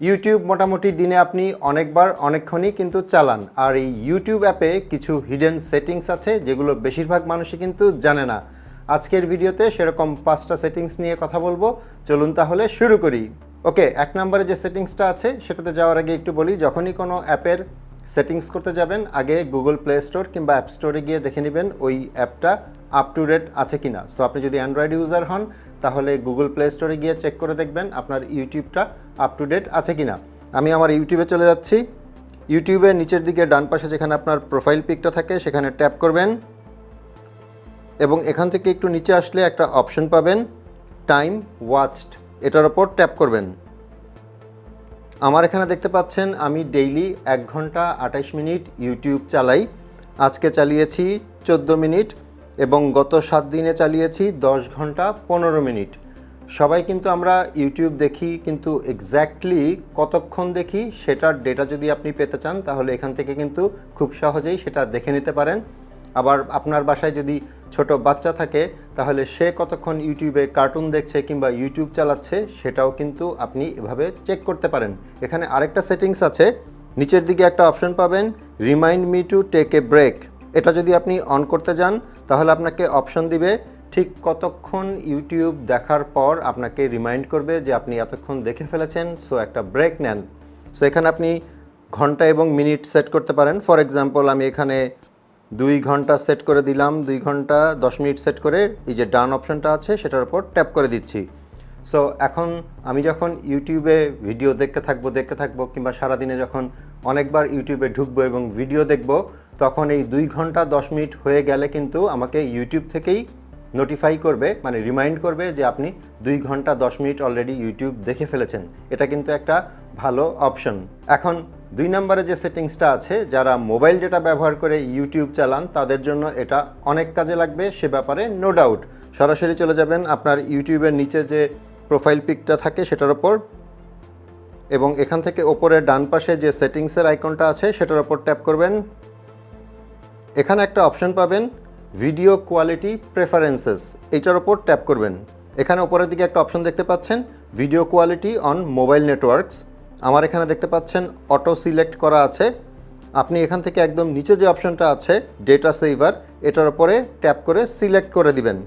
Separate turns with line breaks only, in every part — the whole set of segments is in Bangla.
ইউটিউব মোটামুটি দিনে আপনি অনেকবার, অনেকক্ষণই কিন্তু চালান। আর এই ইউটিউব অ্যাপে কিছু হিডেন সেটিংস আছে, যেগুলো বেশিরভাগ মানুষই কিন্তু জানে না। আজকের ভিডিওতে সেরকম পাঁচটা সেটিংস নিয়ে কথা বলব। চলুন তাহলে শুরু করি। ওকে এক নম্বরে যে সেটিংসটা আছে, সেটাতে যাওয়ার আগে একটু বলি, যখনই কোনো অ্যাপের সেটিংস করতে যাবেন, আগে গুগল প্লে স্টোর কিংবা অ্যাপ স্টোরে গিয়ে দেখে নেবেন ওই অ্যাপটা আপ টু ডেট আছে কি না সো আপনি যদি অ্যান্ড্রয়েড ইউজার হন, তাহলে গুগল প্লে স্টোরে গিয়ে চেক করে দেখবেন আপনার ইউটিউবটা আপ টু ডেট আছে কি না আমি আমার ইউটিউবে চলে যাচ্ছি। ইউটিউবের নিচের দিকে ডান পাশে যেখানে আপনার প্রোফাইল পিকটা থাকে, সেখানে ট্যাপ করবেন এবং এখান থেকে একটু নিচে আসলে একটা অপশন পাবেন টাইম ওয়াচড এটার ওপর ট্যাপ করবেন। আমার এখানে দেখতে পাচ্ছেন, আমি ডেইলি এক ঘণ্টা আঠাশ মিনিট ইউটিউব চালাই। আজকে চালিয়েছি চোদ্দ মিনিট এবং গত সাত দিনে চালিয়েছি দশ ঘণ্টা পনেরো মিনিট। সবাই কিন্তু আমরা ইউটিউব দেখি, কিন্তু এক্স্যাক্টলি কতক্ষণ দেখি, সেটার ডেটা যদি আপনি পেতে চান, তাহলে এখান থেকে কিন্তু খুব সহজেই সেটা দেখে নিতে পারেন। আবার আপনার বাসায় যদি ছোট বাচ্চা থাকে, তাহলে সে কতক্ষণ ইউটিউবে কার্টুন দেখছে কিংবা ইউটিউব চালাচ্ছে, সেটাও কিন্তু আপনি এভাবে চেক করতে পারেন। এখানে আরেকটা সেটিংস আছে, নিচের দিকে একটা অপশন পাবেন remind me to take a break এটা যদি আপনি অন করতে যান, তাহলে আপনাকে অপশন দিবে, ঠিক কতক্ষণ ইউটিউব দেখার পর আপনাকে রিমাইন্ড করবে যে আপনি এতক্ষণ দেখে ফেলেছেন সো একটা ব্রেক নেন। সো এখানে আপনি ঘণ্টা এবং মিনিট সেট করতে পারেন। ফর এক্সাম্পল আমি এখানে দুই ঘণ্টা সেট করে দিলাম, দুই ঘণ্টা দশ মিনিট সেট করে এই যে ডান অপশনটা আছে, সেটার উপর ট্যাপ করে দিচ্ছি। সো এখন আমি যখন ইউটিউবে ভিডিও দেখতে থাকব দেখতে থাকব, কিংবা সারাদিনে যখন অনেকবার ইউটিউবে ঢুকবো এবং ভিডিও দেখব, তখন এই দুই ঘণ্টা দশ মিনিট হয়ে গেলে কিন্তু আমাকে ইউটিউব থেকেই নোটিফাই করবে মানে রিমাইন্ড করবে যে আপনি দুই ঘণ্টা দশ মিনিট অলরেডি ইউটিউব দেখে ফেলেছেন। এটা কিন্তু একটা ভালো অপশন এখন দুই নম্বরে যে সেটিংসটা আছে, যারা মোবাইল ডেটা ব্যবহার করে ইউটিউব চালান, তাদের জন্য এটা অনেক কাজে লাগবে, সে ব্যাপারে নো ডাউট সরাসরি চলে যাবেন আপনার ইউটিউবের নিচে যে প্রোফাইল পিকটা থাকে, সেটার ওপর। এবং এখান থেকে ওপরে ডান পাশে যে সেটিংসের আইকনটা আছে, সেটার ওপর ট্যাপ করবেন। এখানে একটা অপশন পাবেন ভিডিও কোয়ালিটি প্রেফারেন্সেস এটার ওপর ট্যাপ করবেন। এখানে ওপরের দিকে একটা অপশন দেখতে পাচ্ছেন video quality on mobile networks আমার এখানে দেখতে পাচ্ছেন অটো সিলেক্ট করা আছে। আপনি এখান থেকে একদম নিচে যে অপশনটা আছে ডেটা সেভার এটার উপরে ট্যাপ করে সিলেক্ট করে দিবেন।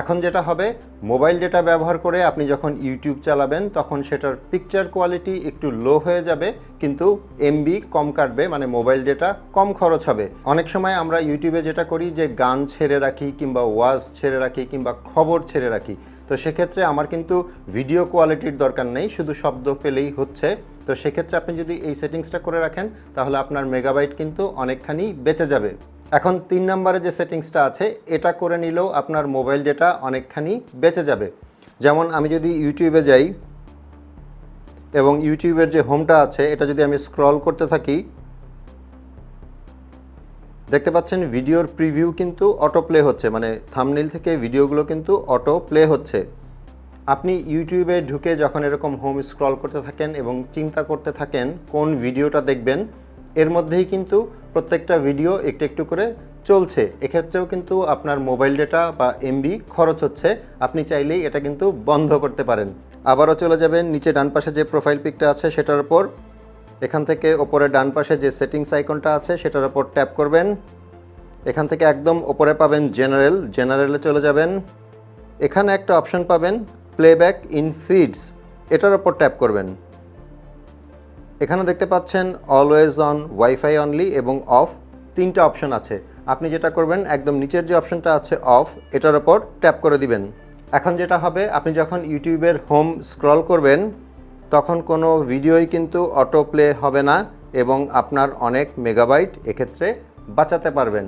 এখন যেটা হবে মোবাইল ডেটা ব্যবহার করে আপনি যখন ইউটিউব চালাবেন, তখন সেটার পিকচার কোয়ালিটি একটু লো হয়ে যাবে, কিন্তু এমবি কম কাটবে মানে মোবাইল ডেটা কম খরচ হবে। অনেক সময় আমরা ইউটিউবে যেটা করি, যে গান ছেড়ে রাখি কিংবা ওয়াজ ছেড়ে রাখি কিংবা খবর ছেড়ে রাখি। তো সেক্ষেত্রে আমার কিন্তু ভিডিও কোয়ালিটির দরকার নেই, শুধু শব্দ পেলেই হচ্ছে। তো সেক্ষেত্রে আপনি যদি এই সেটিংসটা করে রাখেন, তাহলে আপনার মেগাবাইট কিন্তু অনেকখানি বেঁচে যাবে। এখন তিন নম্বরে যে সেটিংসটা আছে, এটা করে নিলেও আপনার মোবাইল ডেটা অনেকখানি বেঁচে যাবে। যেমন আমি যদি ইউটিউবে যাই, এবং ইউটিউবের যে হোমটা আছে, এটা যদি আমি স্ক্রল করতে থাকি দেখতে পাচ্ছেন ভিডিওর প্রিভিউ কিন্তু অটো প্লে হচ্ছে মানে থামনিল থেকে ভিডিওগুলো কিন্তু অটো প্লে হচ্ছে। আপনি ইউটিউবে ঢুকে যখন এরকম হোম স্ক্রল করতে থাকেন এবং চিন্তা করতে থাকেন কোন ভিডিওটা দেখবেন, এর মধ্যেই কিন্তু প্রত্যেকটা ভিডিও একটু একটু করে চলছে। এক্ষেত্রেও কিন্তু আপনার মোবাইল ডেটা বা এমবি খরচ হচ্ছে, আপনি চাইলেই এটা কিন্তু বন্ধ করতে পারেন। আবারও চলে যাবেন নিচে ডান পাশে যে প্রোফাইল পিকটা আছে, সেটার উপর। এখান থেকে ওপরে ডান পাশে যে সেটিংস আইকনটা আছে, সেটার ওপর ট্যাপ করবেন। এখান থেকে একদম ওপরে পাবেন জেনারেল জেনারেলে চলে যাবেন। এখানে একটা অপশন পাবেন প্লেব্যাক ইন ফিডস এটার ওপর ট্যাপ করবেন। এখানে দেখতে পাচ্ছেন অলওয়েজ অন ওয়াইফাই অনলি এবং অফ তিনটা অপশন আছে। আপনি যেটা করবেন, একদম নিচের যে অপশনটা আছে অফ এটার ওপর ট্যাপ করে দিবেন। এখন যেটা হবে, আপনি যখন ইউটিউবের হোম স্ক্রল করবেন তখন কোনো ভিডিওই কিন্তু অটো প্লে হবে না এবং আপনার অনেক মেগাবাইট এক্ষেত্রে বাঁচাতে পারবেন।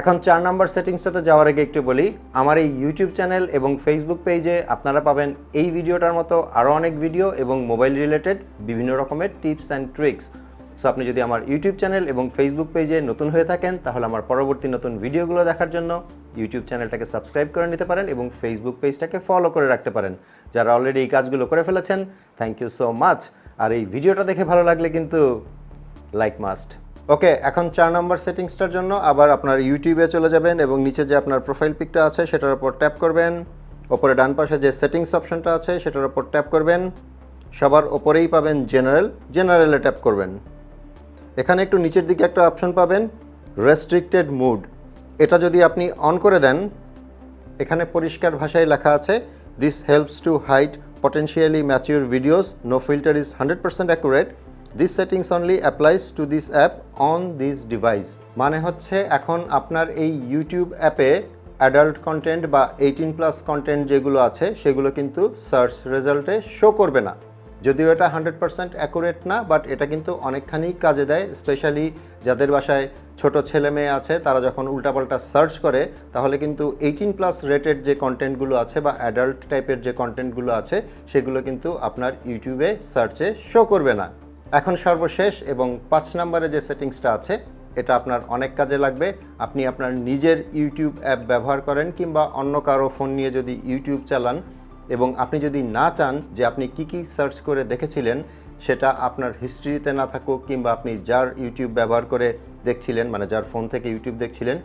এখন চার নম্বর সেটিংসটাতে যাওয়ার আগে একটু বলি, আমার এই ইউটিউব চ্যানেল এবং ফেসবুক পেজে আপনারা পাবেন এই ভিডিওটার মতো আরও অনেক ভিডিও এবং মোবাইল রিলেটেড বিভিন্ন রকমের টিপস অ্যান্ড ট্রিক্স সো আপনি যদি আমার ইউটিউব চ্যানেল এবং ফেসবুক পেজে নতুন হয়ে থাকেন, তাহলে আমার পরবর্তী নতুন ভিডিওগুলো দেখার জন্য ইউটিউব চ্যানেলটাকে সাবস্ক্রাইব করে নিতে পারেন এবং ফেসবুক পেজটাকে ফলো করে রাখতে পারেন। যারা অলরেডি এই কাজগুলো করে ফেলেছেন থ্যাংক ইউ সো মাচ আর এই ভিডিওটা দেখে ভালো লাগলে কিন্তু লাইক মাস্ট ওকে এখন চার নম্বর সেটিংসটার জন্য আবার আপনার ইউটিউবে চলে যাবেন এবং নিচে যে আপনার প্রোফাইল পিকটা আছে, সেটার উপর ট্যাপ করবেন। ওপরে ডান পাশে যে সেটিংস অপশনটা আছে, সেটার উপর ট্যাপ করবেন। সবার ওপরেই পাবেন জেনারেল জেনারেলে ট্যাপ করবেন। এখানে একটু নিচের দিকে একটা অপশন পাবেন রেস্ট্রিক্টেড মুড এটা যদি আপনি অন করে দেন, এখানে পরিষ্কার ভাষায় লেখা আছে this helps to hide potentially mature videos no filter is hundred percent accurate this settings only applies to this app on this device মানে হচ্ছে এখন আপনার এই ইউটিউব অ্যাপে অ্যাডাল্ট কন্টেন্ট বা এইটিন প্লাস কন্টেন্ট যেগুলো আছে, সেগুলো কিন্তু সার্চ রেজাল্টে শো করবে না। যদিও এটা হান্ড্রেড পার্সেন্ট অ্যাকুরেট না বাট এটা কিন্তু অনেকখানি কাজে দেয় স্পেশালি যাদের বাসায় ছোট ছেলে মেয়ে আছে, তারা যখন উল্টাপাল্টা সার্চ করে, তাহলে কিন্তু এইটিন প্লাস রেটেড যে কন্টেন্টগুলো আছে বা অ্যাডাল্ট টাইপের যে কন্টেন্টগুলো আছে, সেগুলো কিন্তু আপনার ইউটিউবে সার্চে শো করবে না। এখন সর্বশেষ এবং পাঁচ নম্বরে যে সেটিংসটা আছে, এটা আপনার অনেক কাজে লাগবে। আপনি আপনার নিজের ইউটিউব অ্যাপ ব্যবহার করেন কিংবা অন্য কারও ফোন নিয়ে যদি ইউটিউব চালান এবং আপনি যদি না চান যে আপনি কি কি সার্চ করে দেখেছিলেন, সেটা আপনার হিস্ট্রিতে না থাকুক কিংবা আপনি যার ইউটিউব ব্যবহার করে দেখছিলেন মানে যার ফোন থেকে ইউটিউব দেখছিলেন,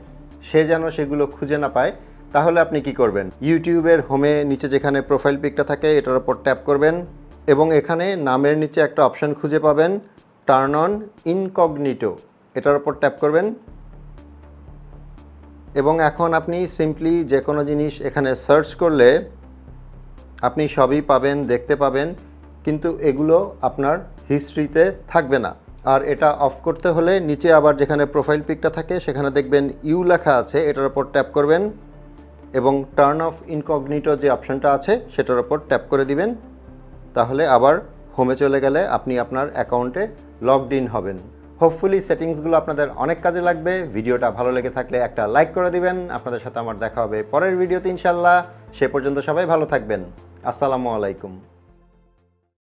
সে যেন সেগুলো খুঁজে না পায়, তাহলে আপনি কি করবেন? ইউটিউবের হোমে নিচে যেখানে প্রোফাইল পিকটা থাকে, এটার উপর ট্যাপ করবেন এবং এখানে নামের নিচে একটা অপশন খুঁজে পাবেন টার্ন অন ইনকগনিটো এটার উপর ট্যাপ করবেন। এবং এখন আপনি সিম্পলি যে কোনো জিনিস এখানে সার্চ করলে আপনি সবই পাবেন, দেখতে পাবেন, কিন্তু এগুলো আপনার হিস্ট্রিতে থাকবে না। আর এটা অফ করতে হলে নিচে আবার যেখানে প্রোফাইল পিকটা থাকে, সেখানে দেখবেন ইউ লেখা আছে, এটার ওপর ট্যাপ করবেন এবং টার্ন অফ ইনকগনিটো যে অপশনটা আছে, সেটার ওপর ট্যাপ করে দিবেন। তাহলে আবার হোমে চলে গেলে আপনি আপনার অ্যাকাউন্টে লগড ইন হবেন। হোপফুলি সেটিংসগুলো আপনাদের অনেক কাজে লাগবে। ভিডিওটা ভালো লেগে থাকলে একটা লাইক করে দিবেন। আপনাদের সাথে আমার দেখা হবে পরের ভিডিওতে ইনশাল্লাহ সে পর্যন্ত সবাই ভালো থাকবেন। আসসালামু আলাইকুম।